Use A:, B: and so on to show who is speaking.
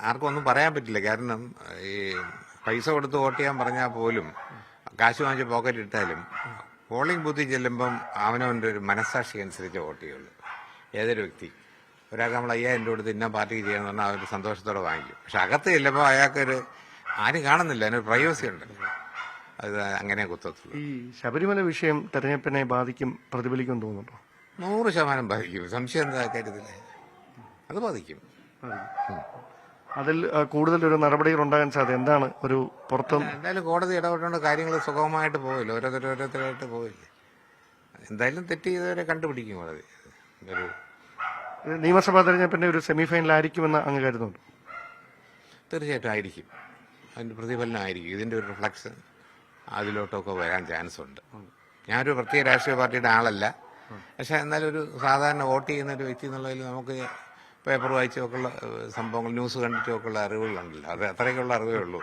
A: ആർക്കും ഒന്നും പറയാൻ പറ്റില്ല. കാരണം ഈ പൈസ കൊടുത്ത് വോട്ട് ചെയ്യാൻ പറഞ്ഞാൽ പോലും കാശ് വാങ്ങിച്ച് പോക്കറ്റ് ഇട്ടാലും പോളിംഗ് ബൂത്തിൽ ചെല്ലുമ്പം അവനവന്റെ ഒരു മനസ്സാക്ഷി അനുസരിച്ച് വോട്ട് ചെയ്യുള്ളൂ. ഏതൊരു വ്യക്തി? ഒരാൾക്ക് നമ്മൾ അയ്യായിരം രൂപ കൊടുത്ത് ഇന്ന പാർട്ടിക്ക് ചെയ്യണം എന്ന് പറഞ്ഞാൽ അവർ സന്തോഷത്തോടെ വാങ്ങിക്കും. പക്ഷെ അകത്ത് ചെല്ലുമ്പോൾ അയാൾക്കൊരു ആരും കാണുന്നില്ല. അതിനൊരു പ്രൈവസി ഉണ്ട്. അത് അങ്ങനെ കുത്തത്തുള്ളൂ.
B: ഈ ശബരിമല വിഷയം തെരഞ്ഞെടുപ്പിനെ ബാധിക്കും പ്രതിഫലിക്കും തോന്നുന്നുണ്ടോ?
A: നൂറ് ശതമാനം ബാധിക്കും. സംശയം എന്താ കാര്യത്തിൽ? അത് ബാധിക്കും.
B: അതിൽ കൂടുതൽ ഒരു നടപടികൾ ഉണ്ടാകാൻ സാധ്യത. എന്താണ് ഒരു പുറത്തും
A: എന്തായാലും കോടതി ഇടപെട്ടുകൊണ്ട് കാര്യങ്ങൾ സുഖമായിട്ട് പോവില്ല. ഓരോരുത്തർ ഓരോരുത്തരായിട്ട് പോവില്ല. എന്തായാലും തെറ്റ് ചെയ്തവരെ കണ്ടുപിടിക്കും കോടതി. ഒരു
B: നിയമസഭാ തെരഞ്ഞെടുപ്പിന്റെ ഒരു സെമി ഫൈനലായിരിക്കുമെന്ന് അങ്ങ് കരുതുന്നുണ്ട്.
A: തീർച്ചയായിട്ടും ആയിരിക്കും. അതിന്റെ പ്രതിഫലനം ആയിരിക്കും ഇതിന്റെ ഒരു റിഫ്ലക്ഷൻ അതിലോട്ടൊക്കെ വരാൻ ചാൻസ് ഉണ്ട് ഞാനൊരു പ്രത്യേക രാഷ്ട്രീയ പാർട്ടിയുടെ ആളല്ല. പക്ഷെ എന്നാലും ഒരു സാധാരണ വോട്ട് ചെയ്യുന്ന ഒരു വ്യക്തി എന്നുള്ളതിൽ നമുക്ക് പേപ്പർ വായിച്ചൊക്കെയുള്ള സംഭവങ്ങൾ ന്യൂസ് കണ്ടിട്ടൊക്കെയുള്ള അറിവുകളുണ്ടല്ലോ. അത് അത്രയൊക്കെയുള്ള അറിവേ ഉള്ളൂ.